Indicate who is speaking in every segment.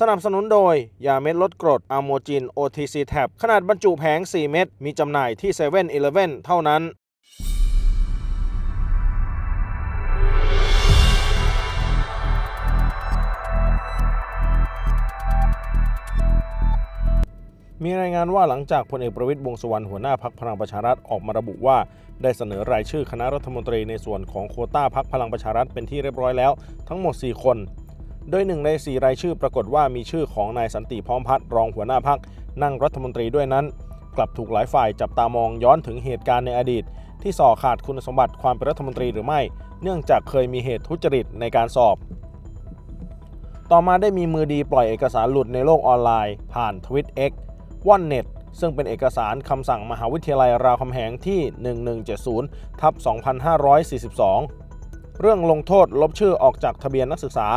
Speaker 1: สนับสนุนโดย ยาเม็ดลดกรดอะโมจิน OTC Tab ขนาดบรรจุแผง 4 เม็ด มีจำหน่ายที่7 e เ e ่ e อเท่านั้น มีรายงานว่าหลังจากพลเอกประวิตยวงสุวรรณหัวหน้าพักพลังประชารัฐออกมาระบุว่า ได้เสนอรายชื่อคณะรัฐมนตรีในส่วนของโคต้าพักพลังประชารัฐเป็นที่เรียบร้อยแล้ว ทั้งหมด 4 คน โดยหนึ่งใน 4 รายชื่อปรากฏว่ามีชื่อของนายสันติพร้อมพัฒน์รองหัวหน้าพักนั่งรัฐมนตรีด้วยนั้น กลับถูกหลายฝ่ายจับตามองย้อนถึงเหตุการณ์ในอดีต ที่ส่อขาดคุณสมบัติความเป็นรัฐมนตรีหรือไม่ เนื่องจากเคยมีเหตุทุจริตในการสอบ ต่อมาได้มีมือดีปล่อยเอกสารหลุดในโลกออนไลน์ ผ่านทวิต X ว่อนเน็ตซึ่งเป็นเอกสารคำสั่งมหาวิทยาลัยรามคำแหงที่ 1170ทับ2542 เรื่องลงโทษลบชื่อออกจากทะเบียนนักศึกษา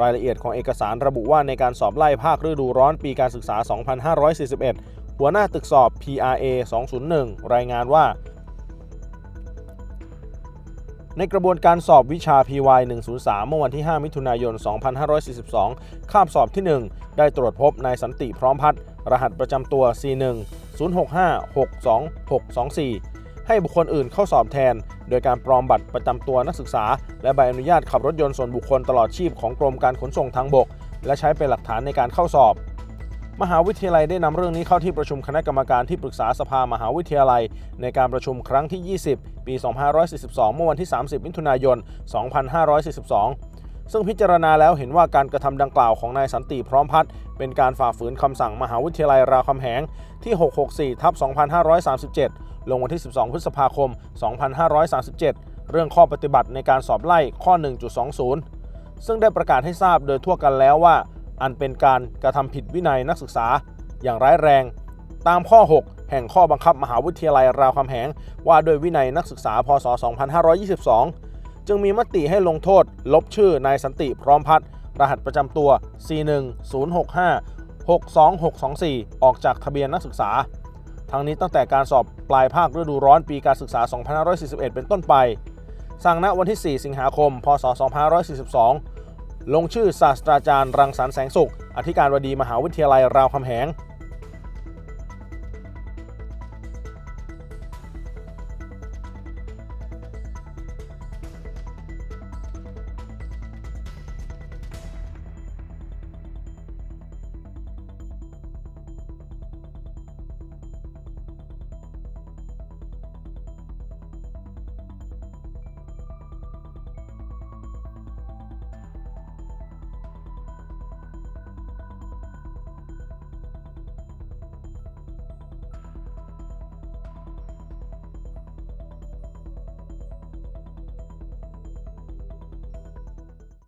Speaker 1: รายละเอียดของเอกสารระบุว่าในการสอบไล่ภาคฤดูร้อนปีการศึกษา 2541 หัวหน้าตึกสอบ PRA 201 รายงานว่า ในกระบวนการสอบวิชา PY 103 เมื่อวันที่ 5 มิถุนายน 2542 คาบสอบที่ 1 ได้ตรวจพบนายสันติพร้อมพัฒน์รหัสประจำตัว C1 065 62624 ให้บุคคลอื่นเข้าสอบแทน โดยการปลอมบัตรประจำตัวนักศึกษา และใบอนุญาตขับรถยนต์ส่วนบุคคลตลอดชีพของกรมการขนส่งทางบก และใช้เป็นหลักฐานในการเข้าสอบ มหาวิทยาลัยได้นำเรื่องนี้เข้าที่ประชุมคณะกรรมการที่ปรึกษาสภามหาวิทยาลัย ในการประชุมครั้งที่ 20 ปี 2542 เมื่อวันที่ 30 มิถุนายน 2542 ซึ่งพิจารณาแล้วเห็นว่าการกระทำดังกล่าวของนายสันติพร้อมพัฒน์เป็นการฝ่าฝืนคำสั่งมหาวิทยาลัยรามคำแหงที่ 664ทับ2537 ลงวันที่ 12 พฤษภาคม 2537 เรื่องข้อปฏิบัติในการสอบไล่ข้อ 1.20 ซึ่งได้ประกาศให้ทราบโดยทั่วกันแล้วว่า อันเป็นการกระทำผิดวินัยนักศึกษา อย่างร้ายแรง ตามข้อ 6แห่งข้อบังคับมหาวิทยาลัยรามคำแหงว่าโดวยวินัยนักศึกษา พศ 2522 จึงมีมติให้ลงโทษ ลบชื่อนายสันติพร้อมพัฒน์รหัสประจำตัว C1 065 62624 ออกจากทะเบียนนักศึกษา ทั้งนี้ตั้งแต่การสอบปลายภาคฤดูร้อนปีการศึกษา 2541 เป็นต้นไป สั่งณวันที่ 4 สิงหาคม พศ 2542 ลงชื่อศาสตราจารย์รังสรรค์แสงสุข อธิการบดีมหาวิทยาลัยรามคำแหง